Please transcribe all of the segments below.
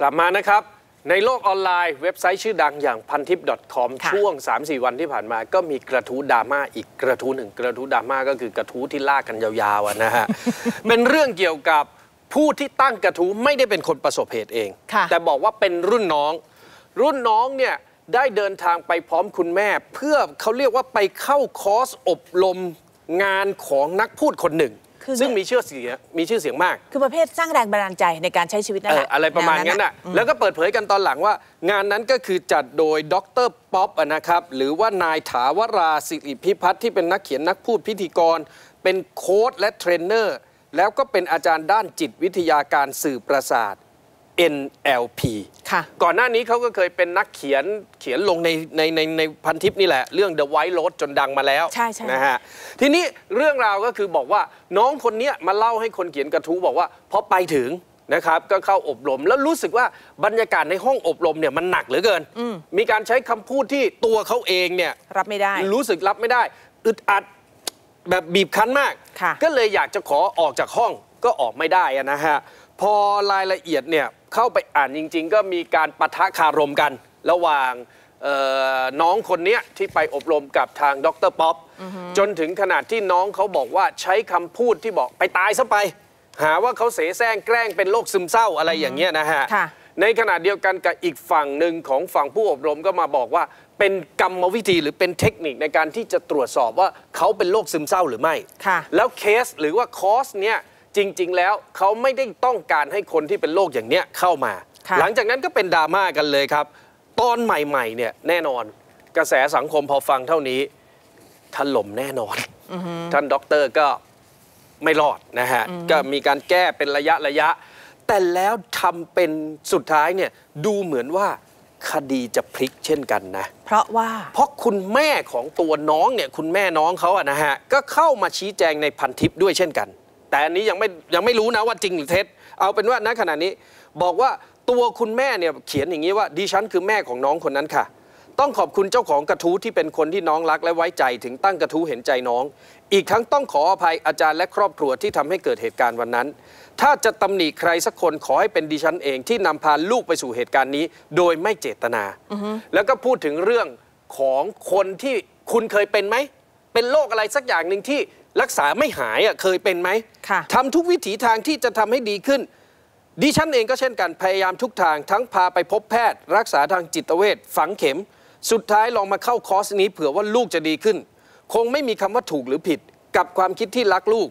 กลับมานะครับ ในโลกออนไลน์เว็บไซต์ชื่อดังอย่างพันทิป .com ค่ะช่วง 3-4 วันที่ผ่านมา ก็มีกระทู้ดราม่าอีกกระทู้หนึ่งกระทู้ดราม่าก็คือกระทู้ที่ลากกันยาวๆอะนะฮะ เป็นเรื่องเกี่ยวกับผู้ที่ตั้งกระทู้ไม่ได้เป็นคนประสบเหตุเองค่ะแต่บอกว่าเป็นรุ่นน้อง รุ่นน้องเนี่ยได้เดินทางไปพร้อมคุณแม่ เพื่อเขาเรียกว่าไปเข้าคอร์สอบรมงานของนักพูดคนหนึ่ง คือซึ่งมีชื่อเสียงมีชื่อเสียงมาก คือประเภทสร้างแรงบันดาลใจในการใช้ชีวิตนั่นเอแหอละอะไรประมาณนั้นแวน่ะแล้วก็เปิดเผยกันตอนหลังว่า งานนั้นก็คือจัดโดยดรป๊อปอะนะครับหรือว่านายถาวราสิริพิพัฒน์ที่เป็นนักเขียนนักพูดพิธีกร เป็นโค้ชและเทรนเนอร์แล้วก็เป็นอาจารย์ด้านจิตวิทยาการสื่อประสาท NLP ค่ะก่อนหน้านี้เขาก็เคยเป็นนักเขียนเขียนลงในในในในพันทิปนี่แหละ เรื่อง The White Lotus จนดังมาแล้วใช่ใช่นะฮะทีนี้เรื่องราวก็คือบอกว่าน้องคนเนี้ยมาเล่าให้คนเขียนกระทู้บอกว่าพอไปถึงนะครับก็เข้าอบรมแล้วรู้สึกว่าบรรยากาศในห้องอบรมเนี่ยมันหนักเหลือเกิน มีการใช้คำพูดที่ตัวเขาเองเนี่ยรับไม่ได้ รู้สึกรับไม่ได้ อึดอัดแบบบีบคั้นมากค่ะก็เลยอยากจะขอออกจากห้องก็ออกไม่ได้อะนะฮะพอรายละเอียดเนี่ย เข้าไปอ่านจริง ๆ ก็มีการปะทะคารมกัน ระหว่างเอ่อน้องคนเนี้ยที่ไปอบรมกับทางดรป๊อปจนถึงขนาดที่น้องเขาบอกว่าใช้คำพูดที่บอกไปตายซะไป หาว่าเขาเสแสร้งแกล้งเป็นโรคซึมเศร้าอะไรอย่างเงี้ยนะฮะค่ะในขณะเดียวกันกับอีกฝั่งหนึ่งของฝั่งผู้อบรมก็มาบอกว่า เป็นกรรมวิธีหรือเป็นเทคนิคในการที่จะตรวจสอบว่าเขาเป็นโรคซึมเศร้าหรือไม่ค่ะแล้วเคสหรือว่าคอร์สเนี้ย จริง ๆ แล้วเขาไม่ได้ต้องการให้คนที่เป็นโรคอย่างเนี้ยเข้ามาค่ะหลังจากนั้นก็เป็นดราม่ากันเลยครับ ตอนใหม่ๆเนี่ยแน่นอน กระแสสังคมพอฟังเท่านี้ถล่มแน่นอนท่านด็อกเตอร์ก็ไม่รอดนะฮะ ก็มีการแก้เป็นระยะระยะ แต่แล้วทำเป็นสุดท้ายเนี่ยดูเหมือนว่าคดีจะพลิกเช่นกันนะ เพราะว่า เพราะคุณแม่ของตัวน้องเนี่ยคุณแม่น้องเขาอะนะฮะ ก็เข้ามาชี้แจงในพันทิปด้วยเช่นกัน แต่อันนี้ยังไม่ยังไม่รู้นะว่าจริงหรือเท็จ เอาเป็นว่าณขณะนี้ บอกว่าตัวคุณแม่เนี่ยเขียนอย่างนี้ว่าดิฉันคือแม่ของน้องคนนั้นค่ะ ต้องขอบคุณเจ้าของกระทู้ที่เป็นคนที่น้องรักและไว้ใจถึงตั้งกระทู้เห็นใจน้อง อีกทั้งต้องขออภัยอาจารย์และครอบครัวที่ทำให้เกิดเหตุการณ์วันนั้น ถ้าจะตำหนิใครสักคนขอให้เป็นดิฉันเองที่นำพาลูกไปสู่เหตุการณ์นี้ โดยไม่เจตนา แล้วก็พูดถึงเรื่องของคนที่คุณเคยเป็นไหมเป็นโรคอะไรสักอย่างหนึ่งที่ รักษาไม่หายอะเคยเป็นไหมค่ะทำทุกวิถีทางที่จะทำให้ดีขึ้น ดิฉันเองก็เช่นกันพยายามทุกทางทั้งพาไปพบแพทย์ รักษาทางจิตเวชฝังเข็ม สุดท้ายลองมาเข้าคอร์สนี้เผื่อว่าลูกจะดีขึ้น คงไม่มีคำว่าถูกหรือผิด กับความคิดที่รักลูก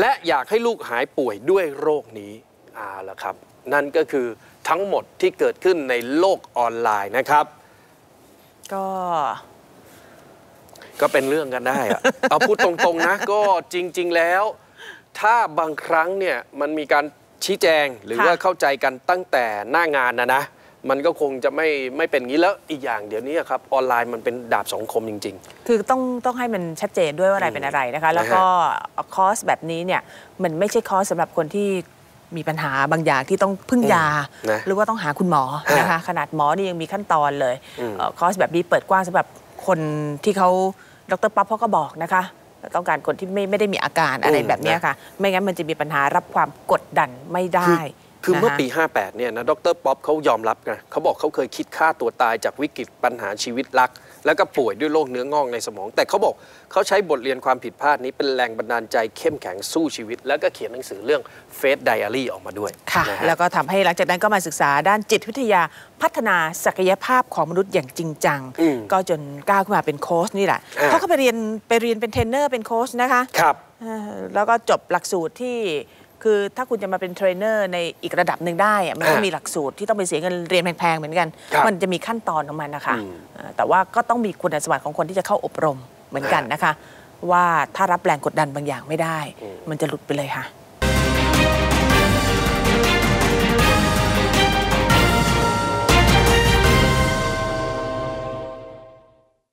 และอยากให้ลูกหายป่วยด้วยโรคนี้อ่าละครับ นั่นก็คือทั้งหมดที่เกิดขึ้นในโลกออนไลน์นะครับ ก็ ก็เป็นเรื่องกันได้อะเอาพูดตรงๆนะ ก็จริง ๆแล้ว ถ้าบางครั้งเนี่ยมันมีการชี้แจงหรือค่ะว่าเข้าใจกันตั้งแต่หน้างานนะนะมันก็คงจะไม่ไม่เป็นงี้แล้วอีกอย่างเดี๋ยวนี้ครับออนไลน์มันเป็นดาบสองคมจริงคือต้องต้องให้มันชัดเจนด้วยว่าอะไรเป็นอะไรนะคะ แล้วก็คอร์สแบบนี้เนี่ยมันไม่ใช่คอร์สสำหรับคนที่มีปัญหาบางอย่างที่ต้องพึ่งยาอืมนะหรือว่าต้องหาคุณหมอฮะนะคะขนาดหมอนี่ยังมีขั้นตอนเลยอืมเอ่อคอร์สแบบนี้เปิดกว้างสำหรับ คนที่เขาดรป๊อปเขาก็บอกนะคะ ต้องการคนที่ไม่ไม่ได้มีอาการอะไรแบบเนี้ยค่ะ ไม่งั้นมันจะมีปัญหารับความกดดันไม่ได้ คือคือเมื่อนะคะปี 58 เนี่ยนะดรป๊อปเขายอมรับนะเขาบอกเขาเคยคิดฆ่าตัวตายจากวิกฤตปัญหาชีวิตรัก แล้วก็ป่วยด้วยโรคเนื้องอกในสมอง แต่เขาบอกเขาใช้บทเรียนความผิดพลาดนี้เป็นแรงบันดาลใจเข้มแข็งสู้ชีวิต แล้วก็เขียนหนังสือเรื่องเฟสไดอารี่ออกมาด้วยค่ะนะฮะแล้วก็ทำให้หลังจากนั้นก็มาศึกษาด้านจิตวิทยาพัฒนาศักยภาพของมนุษย์อย่างจริงจังอืมก็จนก้าวขึ้นมาเป็นโค้ชนี่แหละอ่าเขาก็ไปเรียนไปเรียนเป็นเทรนเนอร์เป็นโค้ชนะคะครับเอ่อแล้วก็จบหลักสูตรที่ คือถ้าคุณจะมาเป็นเทรนเนอร์ในอีกระดับหนึ่งได้อะมันก็อ่ามีมีหลักสูตรที่ต้องไปเสียเงินเรียนแพงๆเหมือนกันครับมันจะมีขั้นตอนของมันนะคะอืมเอ่อแต่ว่าก็ต้องมีคุณสมบัติของคนที่จะเข้าอบรมเหมือนกันอ่านนะคะ ว่าถ้ารับแรงกดดันบางอย่างไม่ได้ มันจะหลุดไปเลยค่ะ